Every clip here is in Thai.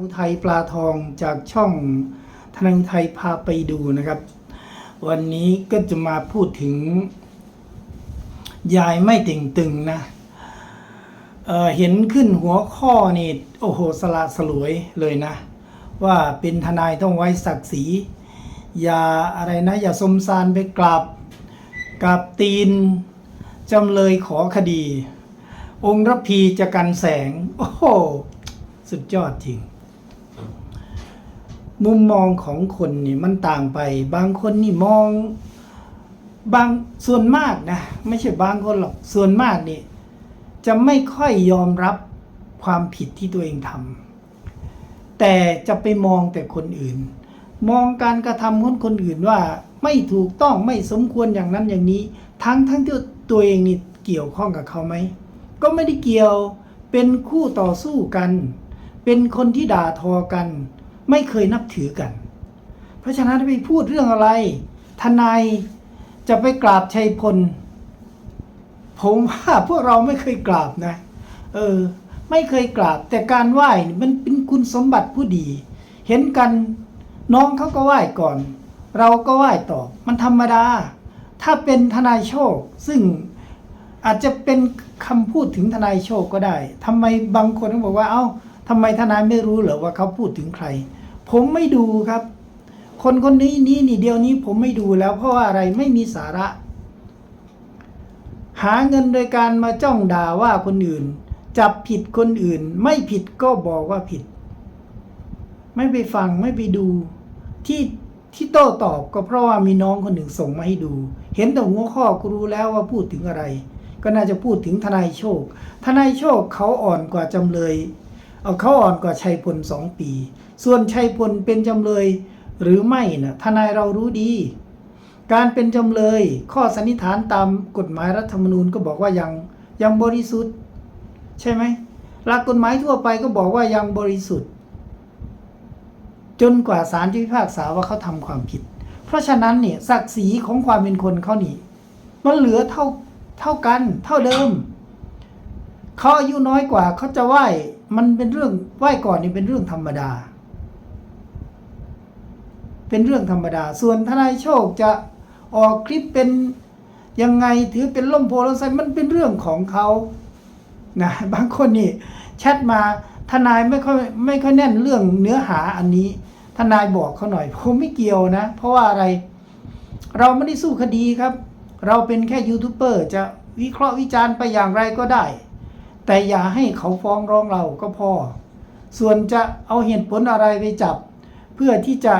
อุทัยปลาทองจากช่องธนาอุทัยพาไปดูนะครับ วันนี้ก็จะมาพูดถึง ยายไม่ติ่งตึงนะเเห็นขึ้นหัวข้อนี่โอ้โหสละสลวยเลยนะ ว่าเป็นทนายต้องไว้ศักดิ์ศรีอย่าอะไรนะ อย่าสมสารไปกราบกราบตีนจำเลยขอคดี องค์รพีจะกันแสง โอ้โหสุดยอดจริง มุมมองของคนนี่มันต่างไป บางคนนี่มองบางส่วนมากนะ ไม่ใช่บางคนหรอกส่วนมากนี่จะไม่ค่อยยอมรับความผิดที่ตัวเองทำแต่จะไปมองแต่คนอื่น มองการกระทำของคนอื่นว่าไม่ถูกต้องไม่สมควรอย่างนั้นอย่างนี้ ทั้งทั้งที่ตัวเองนี่เกี่ยวข้องกับเขาไหมก็ไม่ได้เกี่ยวเป็นคู่ต่อสู้กัน เป็นคนที่ด่าทอกัน ไม่เคยนับถือกัน เพราะฉะนั้นไปพูดเรื่องอะไร ทนายจะไปกราบชัยพล ผมว่าพวกเราไม่เคยกราบนะ เออ ไม่เคยกราบ แต่การไหว้มันเป็นคุณสมบัติผู้ดี เห็นกันน้องเขาก็ไหว้ก่อน เราก็ไหว้ตอบมันธรรมดา ถ้าเป็นทนายโชค ซึ่งอาจจะเป็นคำพูดถึงทนายโชคก็ได้ทำไมบางคนก็บอกว่าเอ้า ทำไมทนายไม่รู้เหรอว่าเขาพูดถึงใคร ผมไม่ดูครับ คนคนนี้นี้นี่เดียวนี้ผมไม่ดูแล้ว เพราะว่าอะไรไม่มีสาระ หาเงินโดยการมาจ้องด่าว่าคนอื่น จับผิดคนอื่น ไม่ผิดก็บอกว่าผิด ไม่ไปฟังไม่ไปดูที่ที่โต้ตอบก็เพราะว่ามีน้องคนหนึ่งส่งมาให้ดู เห็นแต่หัวข้อก็รู้แล้วว่าพูดถึงอะไร ก็น่าจะพูดถึงทนายโชค ทนายโชคเขาอ่อนกว่าจำเลย เอาเขาอ่อนกว่าชัยพลสองปี ส่วนชัยพลเป็นจำเลยหรือไม่นะทนายเรารู้ดี การเป็นจำเลยข้อสันนิษฐานตามกฎหมายรัฐธรรมนูญก็บอกว่ายังยังบริสุทธิ์ ใช่ไหมหลักกฎหมายทั่วไปก็บอกว่ายังบริสุทธิ์ จนกว่าศาลจะพิพากษาว่าเขาทำความผิด เพราะฉะนั้นเนี่ยศักดิ์ศรีของความเป็นคนเขานี่มันเหลือเท่าเท่ากัน เท่าเดิมเขาอายุน้อยกว่าเขาจะไหว มันเป็นเรื่องไหว้ก่อนนี่เป็นเรื่องธรรมดา เป็นเรื่องธรรมดา ส่วนทนายโชคจะออกคลิปเป็นยังไงถือเป็นล่มโพลไซมันเป็นเรื่องของเขานะบางคนนี่แชทมาทนายไม่ค่อยไม่ค่อยแน่นเรื่องเนื้อหาอันนี้ ทนายบอกเขาหน่อยผมไม่เกี่ยวนะ เพราะว่าอะไร เราไม่ได้สู้คดีครับ เราเป็นแค่ยูทูบเบอร์จะวิเคราะห์วิจารณ์ไปอย่างไรก็ได้ แต่อย่าให้เขาฟ้องร้องเราก็พอ ส่วนจะเอาเหตุผลอะไรไปจับ เพื่อที่จะ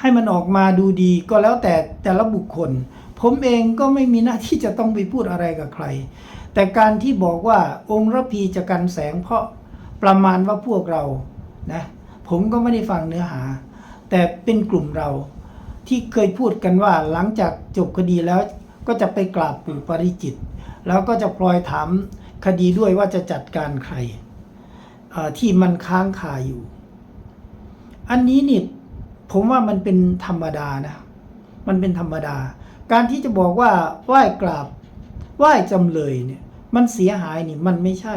ให้มันออกมาดูดีก็แล้วแต่แต่ละบุคคล ผมเองก็ไม่มีหน้าที่จะต้องไปพูดอะไรกับใคร แต่การที่บอกว่าองค์ระพีจะกันแสงเพราะประมาณว่าพวกเรานะผมก็ไม่ได้ฟังเนื้อหา แต่เป็นกลุ่มเราที่เคยพูดกันว่าหลังจากจบคดีแล้วก็จะไปกราบปู่ปริจิต แล้วก็จะพลอยถาม คดีด้วยว่าจะจัดการใครที่มันค้างคาอยู่ อันนี้นี่ผมว่ามันเป็นธรรมดานะ มันเป็นธรรมดา การที่จะบอกว่าไหว้กราบไหว้จำเลยเนี่ย มันเสียหายนี่มันไม่ใช่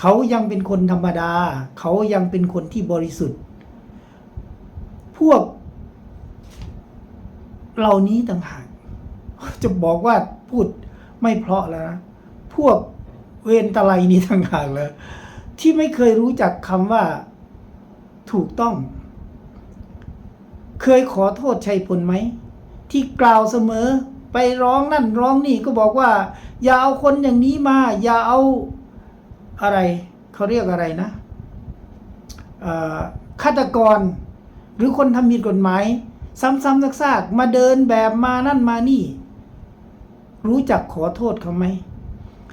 เขายังเป็นคนธรรมดา เขายังเป็นคนที่บริสุทธิ์ พวกเหล่านี้ต่างหากจะบอกว่าพูดไม่เพราะแล้วนะ วกเวนตะไลนี้ต่างหากเลยที่ไม่เคยรู้จักคำว่าถูกต้อง เคยขอโทษชัยพลไหม ที่กล่าวเสมอไปร้องนั่นร้องนี่ก็บอกว่า อย่าเอาคนอย่างนี้มา อย่าเอาอะไร เขาเรียกอะไรนะฆาตกร หรือคนทำผิดกฎหมาย ซ้ำๆซากๆมาเดินแบบมานั่นมานี่ รู้จักขอโทษเขาไหม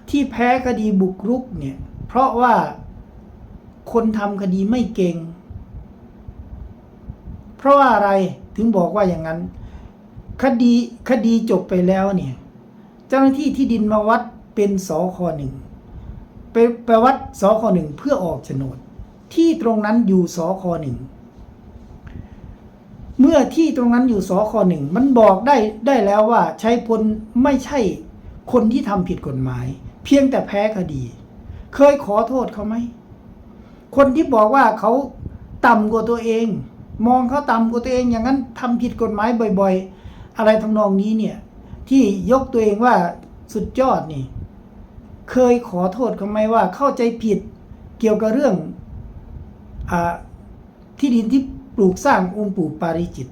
ที่แพ้คดีบุกรุกเนี่ย เพราะว่าคนทำคดีไม่เก่ง เพราะว่าอะไรถึงบอกว่าอย่างนั้น คดีคดีจบไปแล้วเนี่ย เจ้าหน้าที่ที่ดินมาวัดเป็นสคหนึ่งไปไปวัดสคหนึ่งเพื่อออกโฉนด ที่ตรงนั้นอยู่สคหนึ่งเมื่อที่ตรงนั้นอยู่สคหนึ่งมันบอกได้ได้แล้วว่าใช้พลไม่ใช่คนที่ทำผิดกฎหมาย เพียงแต่แพ้คดี เคยขอโทษเขาไหม คนที่บอกว่าเขาต่ำกว่าตัวเอง มองเขาต่ำกว่าตัวเอง อย่างนั้นทำผิดกฎหมายบ่อย ๆ อะไรทำนองนี้เนี่ย ที่ยกตัวเองว่าสุดยอดนี่ เคยขอโทษเขาไหมว่า เข้าใจผิดเกี่ยวกับเรื่องอที่ดินที่ปลูกสร้างองค์ปู่ปาริจิต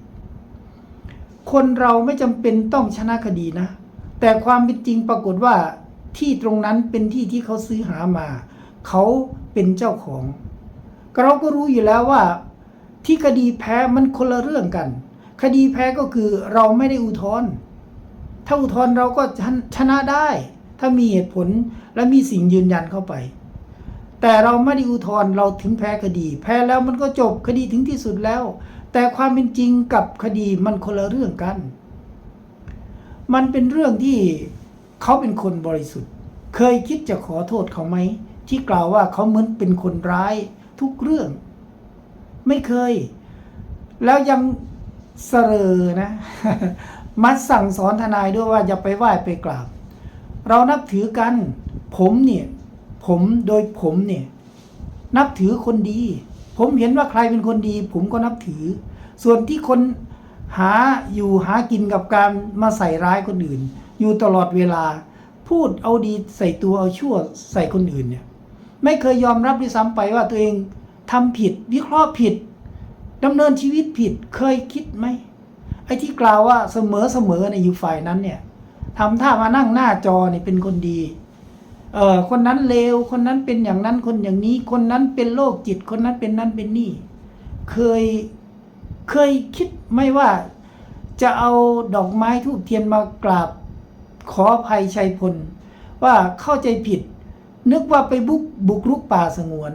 คนเราไม่จำเป็นต้องชนะคดีนะ แต่ความเป็นจริงปรากฏว่า ที่ตรงนั้นเป็นที่ที่เขาซื้อหามา เขาเป็นเจ้าของ เราก็รู้อยู่แล้วว่า ที่คดีแพ้มันคนละเรื่องกัน คดีแพ้ก็คือเราไม่ได้อุทธรณ์ถ้าอุทธรณ์เราก็ชนะได้ ถ้ามีเหตุผลและมีสิ่งยืนยันเข้าไป แต่เราไม่ได้อุทธรณ์เราถึงแพ้คดี แพ้แล้วมันก็จบคดีถึงที่สุดแล้ว แต่ความเป็นจริงกับคดีมันคนละเรื่องกัน มันเป็นเรื่องที่ เขาเป็นคนบริสุทธิ์ เคยคิดจะขอโทษเขาไหม ที่กล่าวว่าเขาเหมือนเป็นคนร้ายทุกเรื่อง ไม่เคย แล้วยังเสรอนะมัดสั่งสอนทนายด้วยว่าอย่าไปไหว้ไปกราบ เรานับถือกัน ผมเนี่ยผมโดยผมเนี่ยนับถือคนดี ผมเห็นว่าใครเป็นคนดี ผมก็นับถือ ส่วนที่คนหาอยู่หากินกับการมาใส่ร้ายคนอื่น อยู่ตลอดเวลา พูดเอาดีใส่ตัวเอาชั่วใส่คนอื่นเนี่ย ไม่เคยยอมรับด้วยซ้ำไปว่าตัวเองทำผิด วิเคราะห์ผิดดำเนินชีวิตผิดเคยคิดไหมไอ้ที่กล่าวว่าเสมอเสมอในยอยู่ฝ่ายนั้นเนี่ยทำท่ามานั่งหน้าจอเนี่ยเป็นคนดีเออคนนั้นเลวคนนั้นเป็นอย่างนั้นคนอย่างนี้ คนนั้นเป็นโรคจิต คนนั้นเป็นนั่นเป็นนี่ เคยเคยคิดไหม่ว่าจะเอาดอกไม้ทูบเทียนมากราบ ขออภัยชัยพล ว่าเข้าใจผิด นึกว่าไปบุกบุกรุกป่าสงวน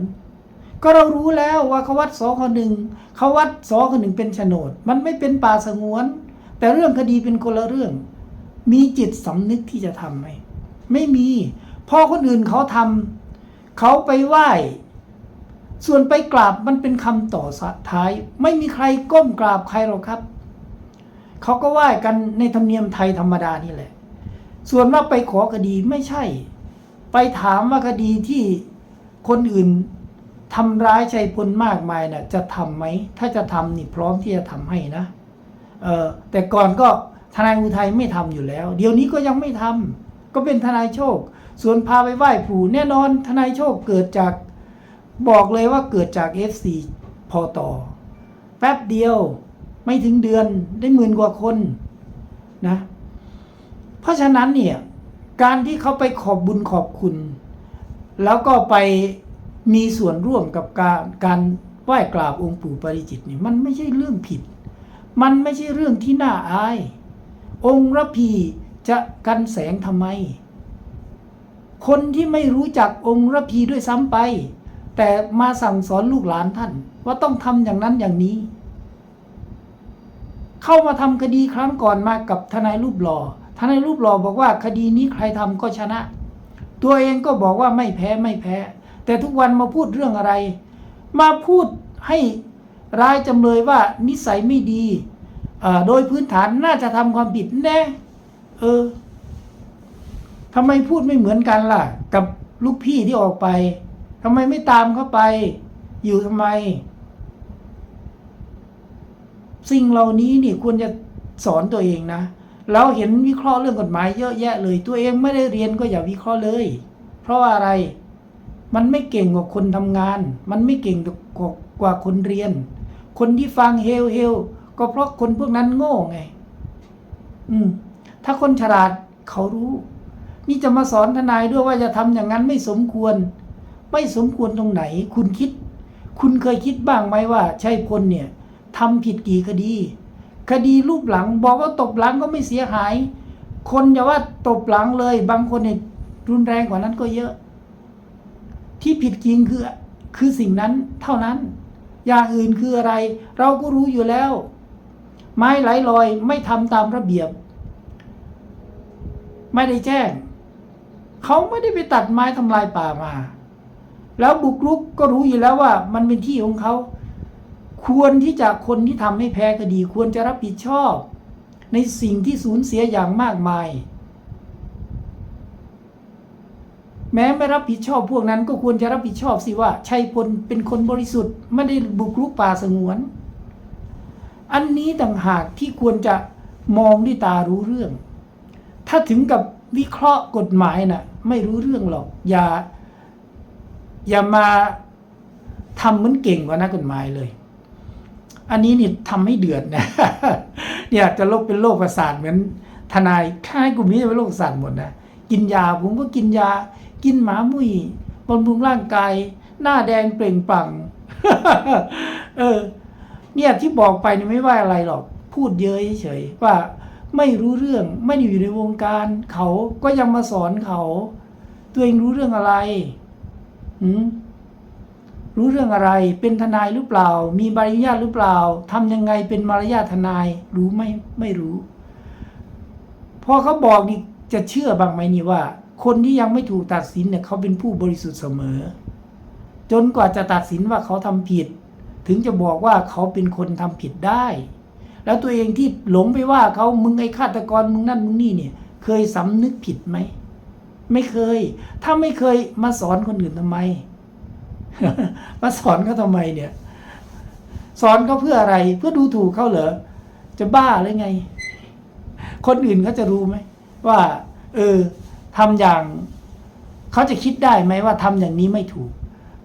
ก็เรารู้แล้วว่าเขาวัดสอขหนึ่งเขาวัดสอขหนึ่งเป็นโฉนด มันไม่เป็นป่าสงวน แต่เรื่องคดีเป็นคนละเรื่อง มีจิตสำนึกที่จะทำไหมไม่มีพอคนอื่นเขาทำเขาไปไหว้ส่วนไปกราบมันเป็นคำต่อสท้าย ไม่มีใครก้มกราบใครหรอกครับ เขาก็ไหว้กันในธรรมเนียมไทยธรรมดานี่แหละ ส่วนว่าไปขอคดีไม่ใช่ ไปถามว่าคดีที่คนอื่นทำร้ายชัยพลมากมายน่ะจะทำไหม ถ้าจะทำนี่พร้อมที่จะทำให้นะเออแต่ก่อนก็ทนายอุทัยไม่ทำอยู่แล้ว เดี๋ยวนี้ก็ยังไม่ทำก็เป็นทนายโชค ส่วนพาไปไหว้ผู้แน่นอนทนายโชคเกิดจากบอกเลยว่าเกิดจาก FC พอต่อ แป๊บเดียวไม่ถึงเดือนได้หมื่นกว่าคนนะ เพราะฉะนั้นเนี่ยการที่เขาไปขอบบุญขอบคุณ แล้วก็ไปมีส่วนร่วมกับการการไหว้กราบองค์ปู่ปริจิตนี่มันไม่ใช่เรื่องผิด มันไม่ใช่เรื่องที่น่าอาย องค์ระพีจะกันแสงทำไม คนที่ไม่รู้จักองค์ระพีด้วยซ้ำไป แต่มาสั่งสอนลูกหลานท่าน ว่าต้องทำอย่างนั้นอย่างนี้ เข้ามาทำคดีครั้งก่อนมากับทนายรูปหล่อ ท่านายรูปหล่อบอกว่าคดีนี้ใครทำก็ชนะ ตัวเองก็บอกว่าไม่แพ้ไม่แพ้ แต่ทุกวันมาพูดเรื่องอะไร มาพูดให้ร้ายจำเลยว่านิสัยไม่ดีโดยพื้นฐานน่าจะทำความผิดแน่เออทำไมพูดไม่เหมือนกันล่ะ กับลูกพี่ที่ออกไปทำไมไม่ตามเข้าไป อยู่ทำไม สิ่งเหล่านี้นี่ควรจะสอนตัวเองนะ เราเห็นวิเคราะห์เรื่องกฎหมายเยอะแยะเลย ตัวเองไม่ได้เรียนก็อย่าวิเคราะห์เลย เพราะว่าอะไร มันไม่เก่งกว่าคนทำงาน มันไม่เก่งกว่ากว่าคนเรียน คนที่ฟังเฮลเฮลก็เพราะคนพวกนั้นโง่ไง อืม ถ้าคนฉลาดเขารู้ นี่จะมาสอนทนายด้วยว่าจะทำอย่างนั้นไม่สมควร ไม่สมควรตรงไหน คุณคิด คุณเคยคิดบ้างไหมว่า ใช่พลเนี่ยทำผิดกี่คดี คดีรูปหลัง บอกว่าตบหลังก็ไม่เสียหาย คนอย่าว่าตบหลังเลย บางคนเนี่ยรุนแรงกว่านั้นก็เยอะ ที่ผิดจริงคือคือสิ่งนั้นเท่านั้น อย่างอื่นคืออะไร เราก็รู้อยู่แล้ว ไม้ไหลลอยไม่ทำตามระเบียบ ไม่ได้แจ้ง เขาไม่ได้ไปตัดไม้ทำลายป่ามา แล้วบุกรุกก็รู้อยู่แล้วว่า มันเป็นที่ของเขา ควรที่จะคนที่ทำให้แพ้คดี ควรจะรับผิดชอบ ในสิ่งที่สูญเสียอย่างมากมาย แม้ไม่รับผิดชอบพวกนั้นก็ควรจะรับผิดชอบสิว่าชัยพลเป็นคนบริสุทธิ์ไม่ได้บุกรุกป่าสงวน อันนี้ต่างหากที่ควรจะมองด้วยตารู้เรื่อง ถ้าถึงกับวิเคราะห์กฎหมายน่ะไม่รู้เรื่องหรอก อย่า อย่ามาทำเหมือนเก่งกว่านักกฎหมายเลย อันนี้นี่ทำให้เดือดนะเนี่ยจะโรคเป็นโรคประสาทเหมือนทนายค่ายกลุ่มนี้จะเป็นโรคประสาทหมดนะกินยาผมก็กินยา กินหมามุ้ยบำรุงร่างกาย หน้าแดงเปล่งปลั่งเออ เนี่ยที่บอกไปนี่ไม่ว่าอะไรหรอก พูดเยอะเฉยว่าไม่รู้เรื่องไม่ได้อยู่ในวงการ เขาก็ยังมาสอนเขา ตัวเองรู้เรื่องอะไรหืม รู้เรื่องอะไรเป็นทนายหรือเปล่า มีใบอนุญาตหรือเปล่าทำยังไงเป็นมารยาททนายรู้ไหมไม่รู้ พอเขาบอกนี่จะเชื่อบ้างไหมนี่ว่า คนที่ยังไม่ถูกตัดสินเนี่ยเขาเป็นผู้บริสุทธิ์เสมอ จนกว่าจะตัดสินว่าเขาทำผิด ถึงจะบอกว่าเขาเป็นคนทำผิดได้ แล้วตัวเองที่หลงไปว่าเขามึงไอ้ฆาตกรมึงนั่นมึงนี่เนี่ย เคยสำนึกผิดไหมไม่เคย ถ้าไม่เคยมาสอนคนอื่นทำไม มาสอนเขาทำไมเนี่ย สอนเขาเพื่ออะไร เพื่อดูถูกเขาเหรอ จะบ้าหรือไง คนอื่นเขาจะรู้ไหมว่า เออทำอย่างเขาจะคิดได้ไหมว่าทำอย่างนี้ไม่ถูก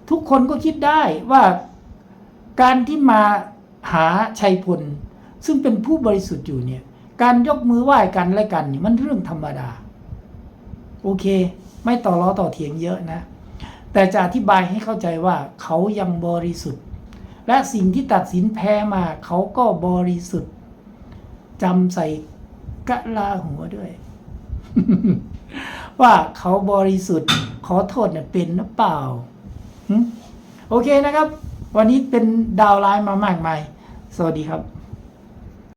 ทุกคนก็คิดได้ว่าการที่มาหาชัยพล ซึ่งเป็นผู้บริสุทธิ์อยู่เนี่ย การยกมือไหว้กันและกันนี่มันเรื่องธรรมดา โอเค ไม่ต่อล้อต่อเถียงเยอะนะ แต่จะอธิบายให้เข้าใจว่าเขายังบริสุทธิ์ และสิ่งที่ตัดสินแพ้มาเขาก็บริสุทธิ์จำใส่กะลาหัวด้วย ว่าเขาบริสุทธิ์ ขอโทษเนี่ยเป็นหรือเปล่าโอเคนะครับ วันนี้เป็นดาวไลน์มามากมาย สวัสดีครับ